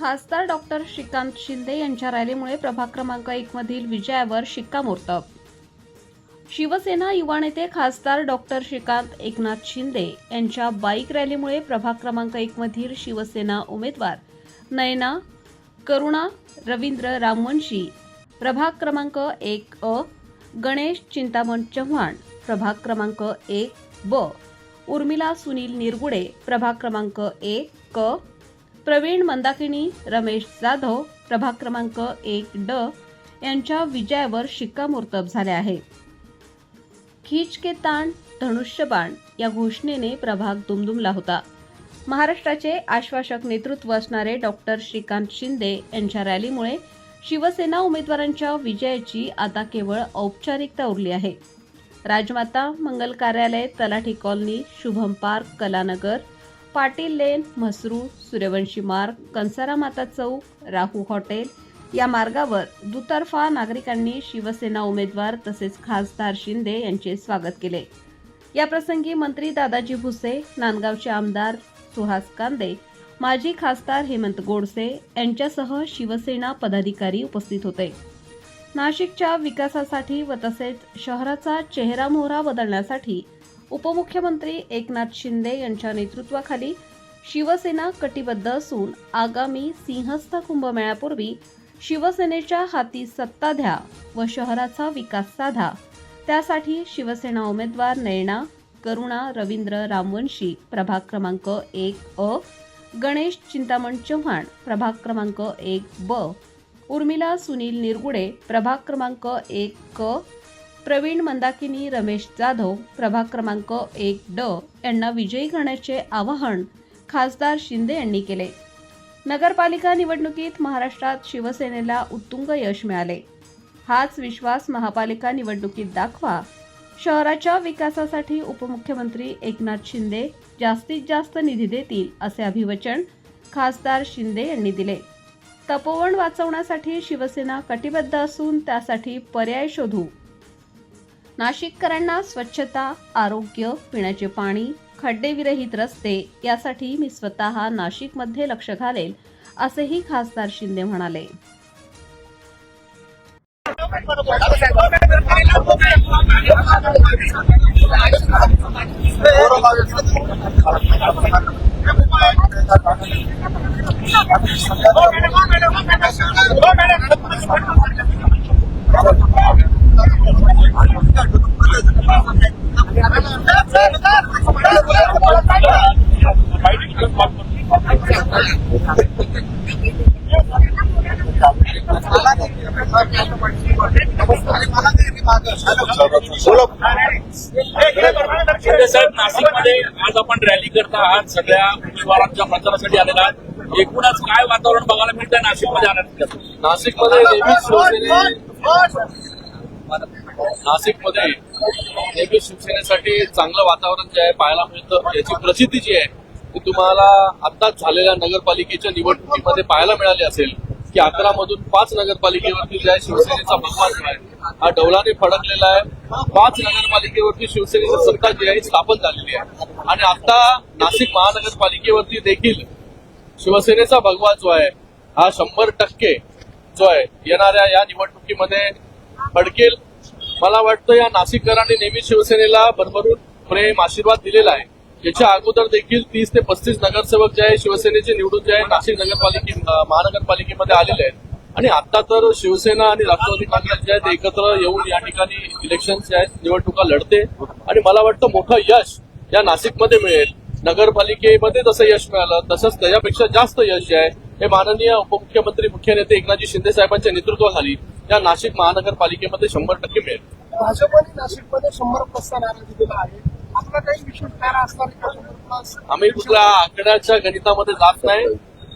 खासदार डॉक्टर श्रीकांत शिंदे यांच्या रॅलीमुळे प्रभाग क्रमांक एक मधील विजयावर शिक्कामोर्तब. शिवसेना युवा नेते खासदार डॉक्टर श्रीकांत एकनाथ शिंदे यांच्या बाईक रॅलीमुळे प्रभाग क्रमांक एक मधील शिवसेना उमेदवार नयना करुणा रवींद्र रामवंशी प्रभाग क्रमांक एक अ गणेश चिंतामण चव्हाण प्रभाग क्रमांक एक ब उर्मिला सुनील निरगुडे प्रभाग क्रमांक एक क प्रवीण मंदाकिनी रमेश जाधव प्रभाग क्रमांक एक ड यांच्या विजयावर शिक्कामोर्तब झाले आहे. खीच के ताण धनुष्यबाण या घोषणेने प्रभाग दुमदुमला होता. महाराष्ट्राचे आश्वासक नेतृत्व असणारे डॉक्टर श्रीकांत शिंदे यांच्या रॅलीमुळे शिवसेना उमेदवारांच्या विजयाची आता केवळ औपचारिकता उरली आहे. Rajmata Mangal Karyalay Talathi colony Shubham park Kalanagar Patil lane Mhasru Suryavanshi Marg Kansara Mata चौक राहू हॉटेल. या मार्गावर दुतर्फा नागरिकांनी शिवसेना उमेदवार तसेच खासदार शिंदे यांचे स्वागत केले. या प्रसंगी मंत्री दादाजी भुसे नांदगावचे आमदार सुहास कांदे माजी खासदार हेमंत गोडसे यांच्यासह शिवसेना पदाधिकारी उपस्थित होते. नाशिकच्या विकासासाठी व तसेच शहराचा चेहरामोहरा बदलण्यासाठी उपमुख्यमंत्री एकनाथ शिंदे यांच्या नेतृत्वाखाली शिवसेना कटिबद्ध असून आगामी सिंहस्थ कुंभमेळ्यापूर्वी शिवसेनेच्या हाती सत्ता द्या व शहराचा विकास साधा. त्यासाठी शिवसेना उमेदवार नयना करुणा रवींद्र रामवंशी प्रभाग क्रमांक एक अ गणेश चिंतामण चव्हाण प्रभाग क्रमांक एक ब उर्मिला सुनील निरगुडे प्रभाग क्रमांक एक क प्रवीण मंदाकिनी रमेश जाधव प्रभाग क्रमांक एक ड यांना विजयी करण्याचे आवाहन खासदार शिंदे यांनी केले. नगरपालिका निवडणुकीत महाराष्ट्रात शिवसेनेला उत्तुंग यश मिळाले. हाच विश्वास महापालिका निवडणुकीत दाखवा. शहराच्या विकासासाठी उपमुख्यमंत्री एकनाथ शिंदे जास्तीत जास्त निधी देतील असे अभिवचन खासदार शिंदे यांनी दिले. तपोवन वाचवण्यासाठी शिवसेना कटिबद्ध असून त्यासाठी पर्याय शोधू. नाशिककरांना स्वच्छता आरोग्य पिण्याचे पाणी खड्डेविरहित रस्ते यासाठी मी स्वतः नाशिकमध्ये लक्ष घालेल असेही खासदार शिंदे म्हणाले. साहेब नाशिकमध्ये आज आपण रॅली करता आहात. सगळ्या उमेदवारांच्या प्रचारासाठी आलेला आहात. एकूणच काय वातावरण बघायला मिळतंय नाशिकमध्ये आल्यानंतर नाशिकमध्ये नेहमीच नाशिकमध्ये नेहमी शिवसेनेसाठी चांगलं वातावरण जे आहे पाहायला मिळतं. याची प्रसिद्धी जी आहे ती तुम्हाला आत्ताच झालेल्या नगरपालिकेच्या निवडणुकीमध्ये पाहायला मिळाली असेल की अकरा मधून पाच नगरपालिकेवरती जे आहे शिवसेनेचा बहुमान जो आहे हा डौलाने फडकलेला आहे. पाच नगरपालिकेवरती शिवसेनेची सत्ता जी आहे स्थापन झालेली आहे. आणि आता नाशिक महानगरपालिकेवरती देखील शिवसेनेचा भगवा जो आहे हा शंभर टक्के जो आहे येणाऱ्या या निवडणुकीमध्ये फडकेल. मला वाटतं या नाशिककरांनी नेहमी शिवसेनेला भरभरून प्रेम आशीर्वाद दिलेला आहे. याच्या अगोदर देखील तीस ते पस्तीस नगरसेवक जे आहे शिवसेनेचे निवडून जे आहे नाशिक नगरपालिके महानगरपालिकेमध्ये आलेले आहेत. आणि आता तर शिवसेना आणि राष्ट्रवादी काँग्रेस जे आहेत एकत्र येऊन या ठिकाणी इलेक्शन जे आहेत निवडणुका लढते. आणि मला वाटतं मोठं यश या नाशिकमध्ये मिळेल. नगरपालिकेमध्ये जसं यश मिळालं तसंच त्याच्यापेक्षा जास्त यश जे आहे हे माननीय उपमुख्यमंत्री मुख्य नेते एकनाथजी शिंदे साहेबांच्या नेतृत्वाखाली या नाशिक महानगरपालिकेमध्ये शंभर टक्के मिळेल. भाजपने नाशिकमध्ये शंभर प्लसचा नारा दिलेला आहे आपला काही विशेष नारा असणार आहे का? शंभर प्लस आम्ही कुठल्या आकड्याच्या गणितामध्ये जात नाही.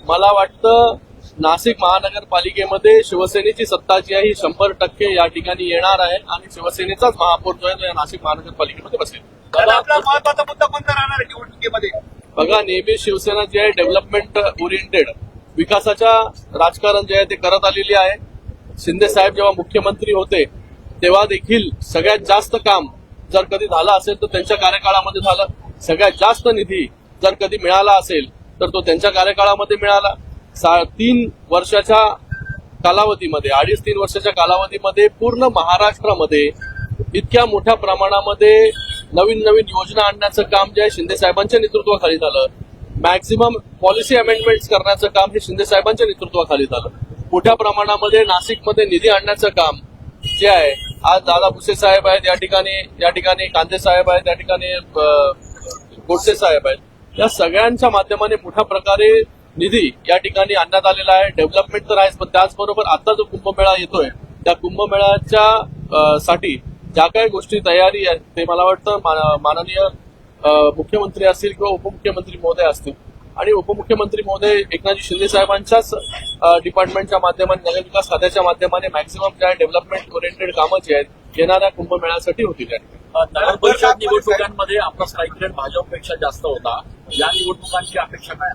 मला वाटतं नाशिक महानगरपालिकेमध्ये शिवसेनेची सत्ता जी आहे ही शंभर टक्के या ठिकाणी येणार आहे आणि शिवसेनेचाच महापौर जो आहे तो या नाशिक महानगरपालिकेमध्ये बसेल. आपला महत्त्वाचा मुद्दा कोणता राहणार आहे निवडणुकीमध्ये? बघा नेहमी शिवसेना जी आहे डेव्हलपमेंट ओरिएंटेड विकासाच्या राजकारण जे आहे ते करत आलेली आहे. शिंदे साहेब जेव्हा मुख्यमंत्री होते तेव्हा देखील सगळ्यात जास्त काम जर कधी झालं असेल तर त्यांच्या कार्यकाळामध्ये झालं. सगळ्यात जास्त निधी जर कधी मिळाला असेल तर तो त्यांच्या कार्यकाळामध्ये मिळाला. सा तीन वर्षाच्या कालावधीमध्ये अडीच तीन वर्षाच्या कालावधीमध्ये पूर्ण महाराष्ट्रामध्ये इतक्या मोठ्या प्रमाणामध्ये नवीन नवीन योजना आणण्याचं काम जे आहे शिंदे साहेबांच्या नेतृत्वाखाली झालं. मॅक्झिमम पॉलिसी अमेंडमेंट्स करण्याचं काम हे शिंदे साहेबांच्या नेतृत्वाखाली झालं. मोठ्या प्रमाणामध्ये नाशिकमध्ये निधी आणण्याचं काम जे आहे आज दादा भुसे साहेब आहेत या ठिकाणी या ठिकाणी कांदे साहेब आहेत या ठिकाणी गोडसे साहेब आहेत. या सगळ्यांच्या माध्यमाने मोठ्या प्रकारे निधी या ठिकाणी आणण्यात आलेला आहे. डेव्हलपमेंट तर आहेच पण त्याचबरोबर आता जो कुंभमेळा येतोय त्या कुंभमेळ्याच्या साठी ज्या काही गोष्टी तयारी आहेत ते मला वाटतं मा- माननीय मुख्यमंत्री असतील किंवा उपमुख्यमंत्री महोदय असतील. आणि उपमुख्यमंत्री महोदय एकनाथजी शिंदे साहेबांच्याच डिपार्टमेंटच्या माध्यमाने नगरविकास खात्याच्या माध्यमाने मॅक्सिमम ज्या डेव्हलपमेंट ओरिएंटेड कामं जी आहेत येणाऱ्या कुंभमेळ्यासाठी होतील या ठिकाणी. नगर परिषद निवडणुकांमध्ये आपला स्ट्राईक रेट भाजपपेक्षा जास्त होता. या निवडणुकांची अपेक्षा काय?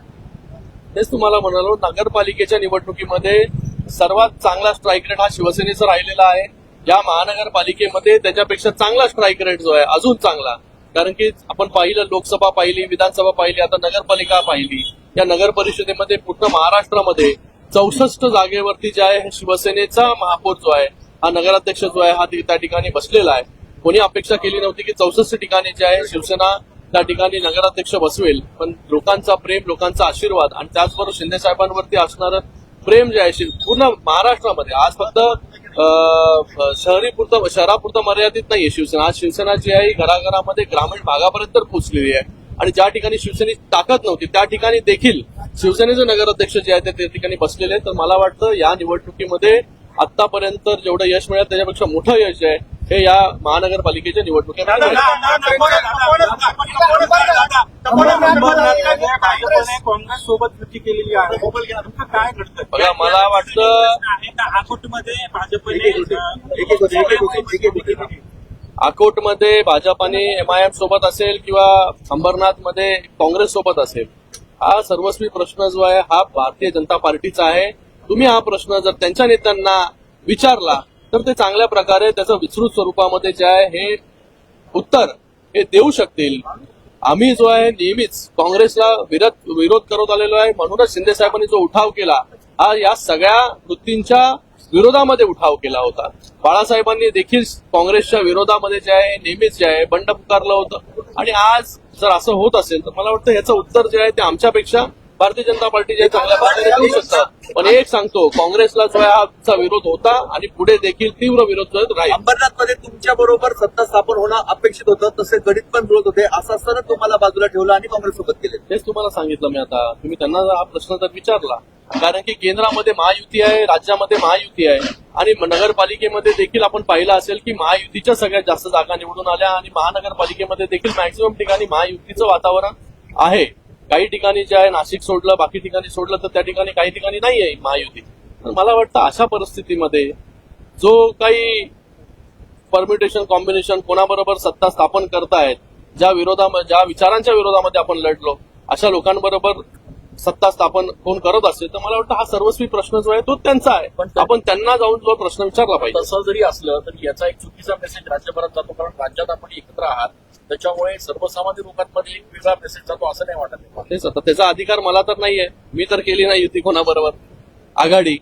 तेच तुम्हाला म्हणालो नगरपालिकेच्या निवडणुकीमध्ये सर्वात चांगला स्ट्राईक रेट हा शिवसेनेचा राहिलेला आहे. या महानगरपालिकेमध्ये त्याच्यापेक्षा चांगला स्ट्राईक रेट जो आहे अजून चांगला. कारण की आपण पाहिलं लोकसभा पाहिली विधानसभा पाहिली आता नगरपालिका पाहिली. या नगर परिषदेमध्ये पूर्ण महाराष्ट्रामध्ये चौसष्ट जागेवरती जे आहे शिवसेनेचा महापौर जो आहे हा नगराध्यक्ष जो आहे हा त्या ठिकाणी बसलेला आहे. कोणी अपेक्षा केली नव्हती की चौसष्ट ठिकाणी जे आहे शिवसेना त्या ठिकाणी नगराध्यक्ष बसवेल. पण लोकांचा प्रेम लोकांचा आशीर्वाद आणि त्याचबरोबर शिंदे साहेबांवरती असणारं प्रेम जे आहे पूर्ण महाराष्ट्रामध्ये. आज फक्त अं, शहरी पुरतं शहरापुरतं मर्यादित नाहीये शिवसेना. आज शिवसेना जी आहे घराघरामध्ये ग्रामीण भागापर्यंत पोहोचलेली आहे. आणि ज्या ठिकाणी शिवसेनेची ताकद नव्हती त्या ठिकाणी देखील शिवसेनेचे नगराध्यक्ष जे आहे ते त्या ठिकाणी बसलेले आहेत. तर मला वाटतं या निवडणुकीमध्ये आतापर्यंत जेवढं यश मिळालं त्याच्यापेक्षा मोठं यश आहे हे या महानगरपालिकेच्या निवडणुकीमध्ये. भाजपने काँग्रेस सोबत युती केलेली आहे काय घडतं बघा, मला वाटतं- आकोटमध्ये भाजपने अकोटमध्ये भाजप आणि एमआयएम सोबत असेल किंवा अंबरनाथमध्ये काँग्रेस सोबत असेल हा सर्वस्वी प्रश्न जो आहे हा भारतीय जनता पार्टीचा आहे तुम्ही हा प्रश्न जर त्यांच्या नेत्यांना विचारला तर ते चांगल्या प्रकारे त्याचं विस्तृत स्वरूपामध्ये जे आहे हे उत्तर हे देऊ शकतील. आम्ही जो आहे नेहमीच काँग्रेसला विरोध विरोध करत आलेलो आहे. म्हणूनच शिंदे साहेबांनी जो उठाव केला हा या सगळ्या वृत्तींच्या विरोधामध्ये उठाव केला होता. बाळासाहेबांनी देखील काँग्रेसच्या विरोधामध्ये जे आहे नेहमीच जे आहे बंड पुकारलं होतं. आणि आज जर असं होत असेल तर मला वाटतं याचं उत्तर जे आहे ते आमच्यापेक्षा भारतीय जनता पार्टी जे आहे चांगल्या प्रकारे देऊ शकतात. पण एक सांगतो काँग्रेसला आमचा विरोध होता आणि पुढे देखील तीव्र विरोध जो आहे तो राहील. अंबरनाथमध्ये तुमच्या बरोबर सत्ता स्थापन होणं अपेक्षित होतं तसे गणित पण जुळत होते. असं असताना तुम्हाला बाजूला ठेवलं आणि काँग्रेस सोबत केले. तेच तुम्हाला सांगितलं मी आता. तुम्ही त्यांना हा प्रश्न तर विचारला. कारण की केंद्रामध्ये महायुती आहे राज्यामध्ये महायुती आहे. आणि नगरपालिकेमध्ये देखील आपण पाहिलं असेल की महायुतीच्या सगळ्यात जास्त जागा निवडून आल्या आणि महानगरपालिकेमध्ये देखील मॅक्सिमम ठिकाणी महायुतीचं वातावरण आहे. काही ठिकाणी जे आहे नाशिक सोडलं बाकी ठिकाणी सोडलं तर त्या ठिकाणी काही ठिकाणी नाही आहे महायुती. तर मला वाटतं अशा परिस्थितीमध्ये जो काही परम्युटेशन कॉम्बिनेशन कोणाबरोबर सत्ता स्थापन करतायत ज्या विरोधामध्ये ज्या विचारांच्या विरोधामध्ये आपण लढलो अशा लोकांबरोबर सत्ता स्थापन कोण करत असेल तर मला वाटतं हा सर्वस्वी प्रश्न जो आहे तो त्यांचा आहे. पण आपण त्यांना जाऊन जो प्रश्न विचारला पाहिजे. तसं जरी असलं तरी याचा एक चुकीचा मेसेज राज्यभरात जातो कारण राज्यात आपण एकत्र आहात. त्याच्यामुळे सर्वसामान्य लोकांमध्ये एक वेगळा मेसेज जातो असं नाही वाटत तेच आता त्याचा अधिकार मला तर नाहीये. मी तर केली नाही युती कोणाबरोबर. आघाडी.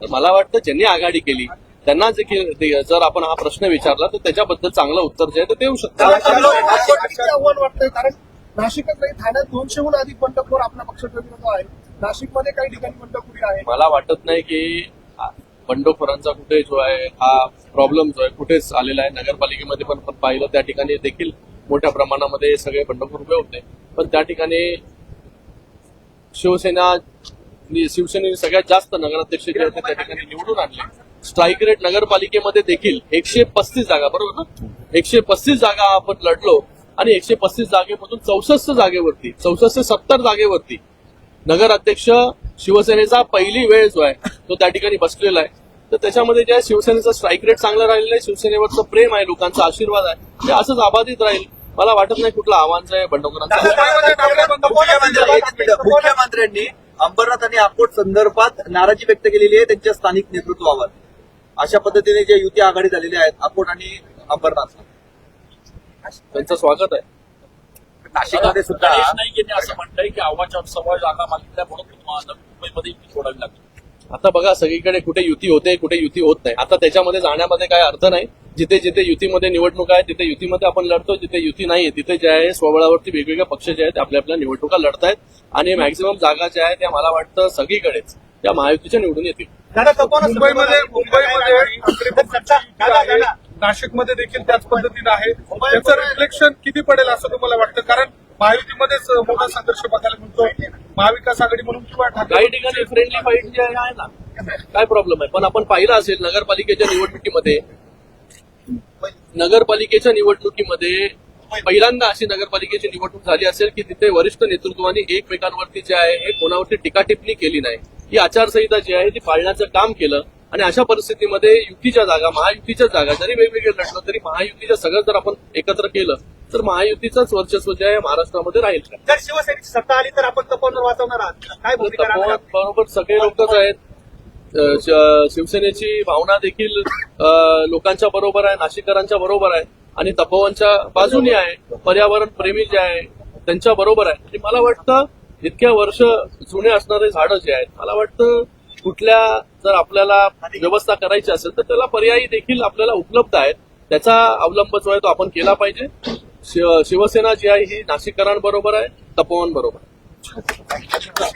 तर मला वाटतं ज्यांनी आघाडी केली त्यांना जे जर आपण हा प्रश्न विचारला तर त्याच्याबद्दल चांगलं उत्तर जे आहे ते देऊ शकतात. नाशिकचे आव्हान वाटतंय कारण नाशिकच नाही ठाण्यात दोनशेहून अधिक बंडखोर आपल्या पक्षाच्या विरोधात आहे नाशिकमध्ये काही ठिकाणी बंडखोरी आहे मला वाटत नाही की बंडखोरांचा कुठे जो आहे हा प्रॉब्लेम जो आहे कुठेच आलेला आहे. नगरपालिकेमध्ये पण पाहिलं त्या ठिकाणी देखील मोठ्या प्रमाणामध्ये सगळे बंडखोर उभे होते. पण त्या ठिकाणी शिवसेना शिवसेनेने सगळ्यात जास्त नगराध्यक्ष जे होते त्या ठिकाणी निवडून आणले. स्ट्राईक रेट नगरपालिकेमध्ये देखील एकशे पस्तीस जागा बरोबर ना? एकशे पस्तीस जागा आपण लढलो आणि एकशे पस्तीस जागेमधून चौसष्ट जागेवरती चौसष्ट सत्तर जागेवरती नगराध्यक्ष शिवसेनेचा पहिली वेळ जो आहे तो त्या ठिकाणी बसलेला आहे. तर त्याच्यामध्ये जे शिवसेनेचा स्ट्राईक रेट चांगलं राहिलेला आहे शिवसेनेवरचं प्रेम आहे लोकांचा आशीर्वाद आहे ते असंच अबाधित राहील. मला वाटत नाही कुठलं आव्हान जे आहे. बंडखोरांचं. मुख्यमंत्र्यांनी अंबरनाथ आणि अकोट संदर्भात नाराजी व्यक्त केलेली आहे त्यांच्या स्थानिक नेतृत्वावर. अशा पद्धतीने जे युती आघाडी झालेली आहेत अकोट आणि अंबरनाथ. त्यांचं स्वागत आहे. नाशिकमध्ये सुद्धा असं म्हटलंय की आव्हाच्या सव्वा जागा मागितल्या म्हणून नवी मुंबईमध्ये युती सोडावी लागली आता बघा सगळीकडे कुठे युती होते कुठे युती होत नाही. आता त्याच्यामध्ये जाण्यामध्ये काय अर्थ नाही. जिथे जिथे युतीमध्ये निवडणूक आहे तिथे युतीमध्ये आपण लढतो जिथे युती नाहीये तिथे जे आहे स्वबळावरती वेगवेगळे पक्ष जे आहेत ते आपल्या आपल्या निवडणुका लढतायत आणि मॅक्झिमम जागा ज्या आहेत त्या मला वाटतं सगळीकडेच त्या महायुतीच्या निवडून येतील. मुंबईमध्ये मुंबईमध्ये नाशिकमध्ये देखील त्याच पद्धतीनं आहे. त्याचं रिफ्लेक्शन किती पडेल असं तुम्हाला वाटतं? कारण महायुतीमध्येच मोठा संघर्ष बघायला मिळतो. महाविकास आघाडी म्हणून किंवा ठाकरे काही ठिकाणी फ्रेंडली फाईट जे आहे आहे ना काय प्रॉब्लेम आहे? पण आपण पाहिलं असेल नगरपालिकेच्या निवडणुकीमध्ये नगरपालिकेच्या निवडणुकीमध्ये पहिल्यांदा अशी नगरपालिकेची निवडणूक झाली असेल की तिथे वरिष्ठ नेतृत्वाने एकमेकांवरती जे आहे हे कोणावरती टीका टिप्पणी केली नाही. ही आचारसंहिता जी आहे ती पाळण्याचं काम केलं आणि अशा परिस्थितीमध्ये युतीच्या जागा महायुतीच्या जागा जरी वेगवेगळे लढलं तरी महायुतीच्या सगळं जर आपण एकत्र केलं तर महायुतीचंच वर्चस्व जे आहे महाराष्ट्रामध्ये राहील. जर शिवसेनेची सत्ता आली तर आपण तपोवन वाचवणार आहात. काय बरोबर सगळे लोकच आहेत. शिवसेनेची भावना देखील लोकांच्या बरोबर आहे नाशिककरांच्या बरोबर आहे आणि तपोवनच्या बाजूनी आहे पर्यावरण प्रेमी जे आहे त्यांच्या बरोबर आहे. आणि मला वाटतं इतक्या वर्ष जुने असणारे झाडं जे आहेत मला वाटतं कुठल्या जर आपल्याला व्यवस्था करायची असेल तर त्याला पर्यायी देखील आपल्याला उपलब्ध आहेत. त्याचा अवलंब जो आहे तो आपण केला पाहिजे. शिव- शिवसेना जी आहे ही नाशिककरांबरोबर आहे तपोवन बरोबर आहे